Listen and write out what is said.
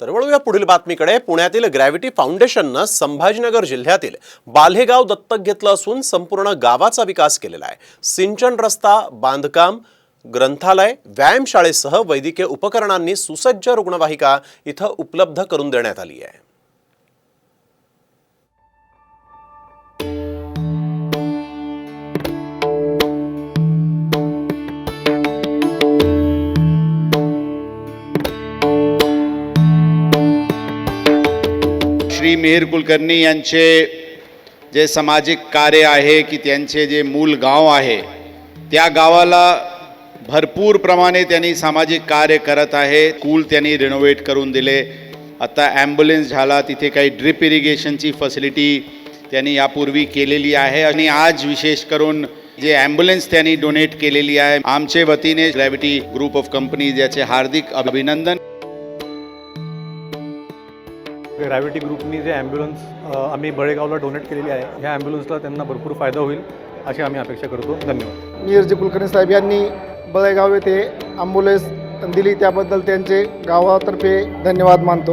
तर वळूया पुढील बातमीकडे. पुण्यातील ग्रॅव्हिटी फाउंडेशननं संभाजीनगर जिल्ह्यातील बाल्हेगाव दत्तक घेतलं असून संपूर्ण गावाचा विकास केलेला आहे. सिंचन रस्ता बांधकाम ग्रंथालय व्यायामशाळेसह वैद्यकीय उपकरणांनी सुसज्ज रुग्णवाहिका इथं उपलब्ध करून देण्यात आली आहे. श्री मेहर कुलकर्णी यांचे जे सामाजिक कार्य आहे की त्यांचे जे मूल गाव आहे त्या गावाला भरपूर प्रमाणे त्यांनी सामाजिक कार्य करत आहे. स्कूल त्यांनी रिनोव्हेट करून दिले. आता ॲम्ब्युलन्स झाला तिथे काही ड्रिप इरिगेशनची फॅसिलिटी त्यांनी यापूर्वी केलेली आहे. आणि आज विशेष करून जे ॲम्ब्युलन्स त्यांनी डोनेट केलेली आहे आमचे वतीने ग्रॅव्हिटी ग्रुप ऑफ कंपनीज याचे हार्दिक अभिनंदन. ग्रॅव्हिटी ग्रुपनी जे ॲम्ब्युलन्स आम्ही बळेगावला डोनेट केलेली आहे ह्या ॲम्ब्युलन्सला त्यांना भरपूर फायदा होईल अशी आम्ही अपेक्षा करतो. धन्यवाद. नीरजी कुलकर्णी साहेब यांनी बळेगाव येथे ॲम्ब्युलन्स दिली त्याबद्दल त्यांचे गावातर्फे धन्यवाद मानतो.